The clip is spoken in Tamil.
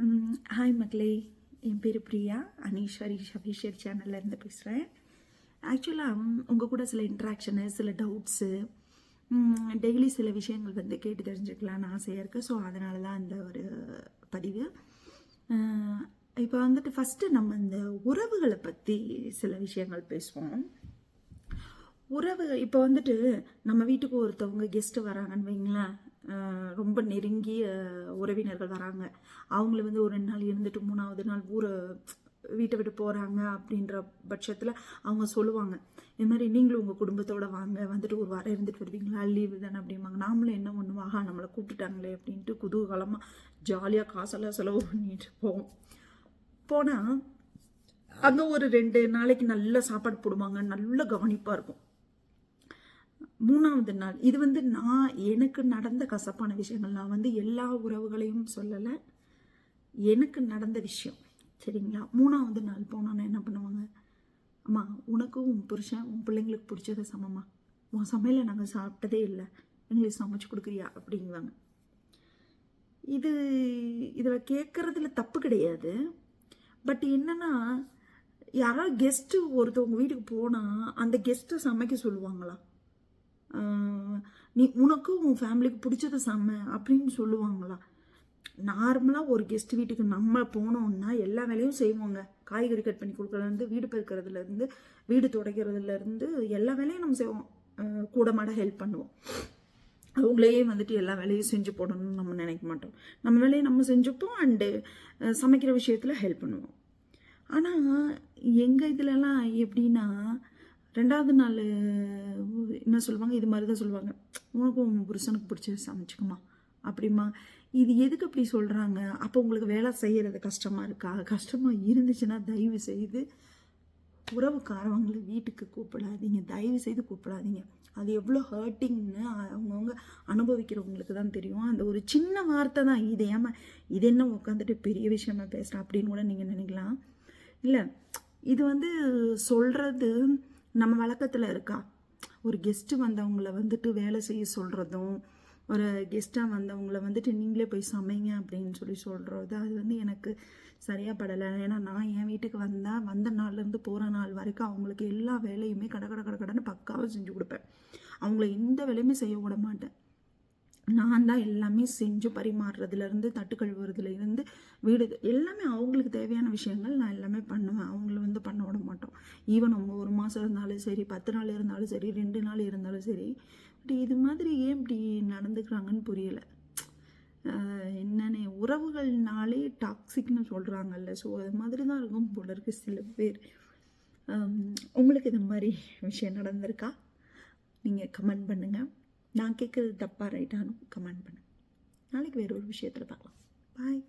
ஹாய் மக்களே என் பேர் பிரியா. அனீஸ்வரி ஷபீஷர் சேனல்லேருந்து பேசுகிறேன் ஆக்சுவலாக உங்கள் கூட சில இன்ட்ராக்ஷனு சில டவுட்ஸு டெய்லி சில விஷயங்கள் வந்து கேட்டு தெரிஞ்சுக்கலான்னு ஆசையாக இருக்குது ஸோ அதனால தான் இந்த ஒரு பதிவு. இப்போ வந்துட்டு ஃபஸ்ட்டு நம்ம இந்த உறவுகளை பற்றி சில விஷயங்கள் பேசுவோம். உறவு இப்போ வந்துட்டு நம்ம வீட்டுக்கு ஒருத்தவங்க கெஸ்ட்டு வராங்கன்னு வைங்களேன். ரொம்ப நெருங்கிய உறவினர்கள் வராங்க. அவங்கள வந்து ஒரு ரெண்டு நாள் இருந்துட்டு மூணாவது நாள் ஊரை வீட்டை விட்டு போகிறாங்க அப்படின்ற பட்சத்தில் அவங்க சொல்லுவாங்க இது மாதிரி நீங்களும் உங்கள் குடும்பத்தோடு வாங்க வந்துட்டு ஒரு வாரம் இருந்துட்டு வருவீங்களா? லீவு தானே? அப்படிம்பாங்க. நாமளும் என்ன பண்ணுவாங்க நம்மளை கூப்பிட்டுட்டாங்களே அப்படின்ட்டு குதூகலமாக ஜாலியாக காசெல்லாம் செலவு பண்ணிட்டு போவோம். போனால் அங்கே ஒரு ரெண்டு நாளைக்கு நல்ல சாப்பாடு போடுவாங்க. நல்ல கவனிப்பாக இருக்கும். மூணாவது நாள். இது வந்து நான் எனக்கு நடந்த கசப்பான விஷயங்கள். நான் வந்து எல்லா உறவுகளையும் சொல்லலை. எனக்கு நடந்த விஷயம். சரிங்களா? மூணாவது நாள் போனோன்னா என்ன பண்ணுவாங்க? அம்மா உனக்கும் உன் புருஷன் உன் பிள்ளைங்களுக்கு பிடிச்சத சமமா? உன் சமையலை நாங்கள் சாப்பிட்டதே இல்லை. எங்களுக்கு சமைச்சு கொடுக்குறியா? அப்படிங்குவாங்க. இது இதில் கேட்குறதுல தப்பு கிடையாது. பட் என்னென்னா யாராவது கெஸ்ட்டு ஒருத்தவங்க வீட்டுக்கு போனால் அந்த கெஸ்ட்டை சமைக்க சொல்லுவாங்களா? நீ உனக்கும் உன் ஃபேமிலிக்கு பிடிச்சத சம்ம அப்படின்னு சொல்லுவாங்களா? நார்மலாக ஒரு கெஸ்ட் வீட்டுக்கு நம்ம போனோம்னா எல்லா வேலையும் செய்வோங்க. காய்கறி கட் பண்ணி கொடுக்கறதுலேருந்து வீடு பெருக்கிறதுலேருந்து வீடு துடைக்கிறதுலேருந்து எல்லா வேலையும் நம்ம செய்வோம். கூட மாட ஹெல்ப் பண்ணுவோம். அவங்களையே வந்துட்டு எல்லா வேலையும் செஞ்சு போடணும்னு நம்ம நினைக்க மாட்டோம். நம்ம வேலையை நம்ம செஞ்சுப்போம் அண்டு சமைக்கிற விஷயத்தில் ஹெல்ப் பண்ணுவோம். ஆனால் எங்கள் இதுலலாம் எப்படின்னா ரெண்டாவது நாள் என்ன சொல்லுவாங்க? இது மாதிரி தான் சொல்லுவாங்க. உனக்கும் உன் புருஷனுக்கு பிடிச்சது சமைச்சிக்குமா? அப்படிமா இது எதுக்கு அப்படி சொல்கிறாங்க அப்போ உங்களுக்கு வேலை செய்கிறது கஷ்டமாக இருக்கா? கஷ்டமாக இருந்துச்சுன்னா தயவு செய்து உறவுக்காரவங்களை வீட்டுக்கு கூப்பிடாதீங்க. தயவு செய்து கூப்பிடாதீங்க. அது எவ்வளோ ஹர்ட்டிங்னு அவங்கவுங்க அனுபவிக்கிறவங்களுக்கு தான் தெரியும். அந்த ஒரு சின்ன வார்த்தை தான் இது. ஏமா இது என்ன உட்காந்துட்டு பெரிய விஷயமா பேசுகிறேன் அப்படின்னு கூட நீங்கள் நினைக்கலாம். இல்லை இது வந்து சொல்கிறது நம்ம வழக்கத்தில் இருக்கா? ஒரு கெஸ்ட்டு வந்தவங்கள வந்துட்டு வேலை செய்ய சொல்கிறதும் ஒரு கெஸ்ட்டாக வந்தவங்கள வந்துட்டு நீங்களே போய் சமைங்க அப்படின்னு சொல்லி சொல்கிறது அது வந்து எனக்கு சரியாக படலை. ஏன்னா நான் என் வீட்டுக்கு வந்தால் வந்த நாள்லேருந்து போகிற நாள் வரைக்கும் அவங்களுக்கு எல்லா வேலையுமே கட கட கட கடன்னு பக்காவாக செஞ்சு கொடுப்பேன். அவங்கள எந்த வேலையுமே செய்ய விட மாட்டேன். நான் தான் எல்லாமே செஞ்சு பரிமாறுறதுலேருந்து தட்டு கழுவுறதுலேருந்து வீடு எல்லாமே அவங்களுக்கு தேவையான விஷயங்கள் நான் எல்லாமே பண்ணுவேன். அவங்கள வந்து பண்ண விட மாட்டோம். ஈவன் அவங்க ஒரு மாதம் இருந்தாலும் சரி பத்து நாள் இருந்தாலும் சரி ரெண்டு நாள் இருந்தாலும் சரி. பட் இது மாதிரி ஏன் இப்படி நடந்துக்கிறாங்கன்னு புரியலை. என்னென்ன உறவுகள்னாலே டாக்ஸிக்னு சொல்கிறாங்கல்ல ஸோ அது மாதிரி தான் இருக்கும் போல இருக்கு சில பேர். உங்களுக்கு இது மாதிரி விஷயம் நடந்திருக்கா? நீங்கள் கமெண்ட் பண்ணுங்கள் நான் கேட்குறது தப்பாக ரைட்டானு கமெண்ட் பண்ணேன் நாளைக்கு வேறு ஒரு விஷயத்தில் பார்க்கலாம். பாய்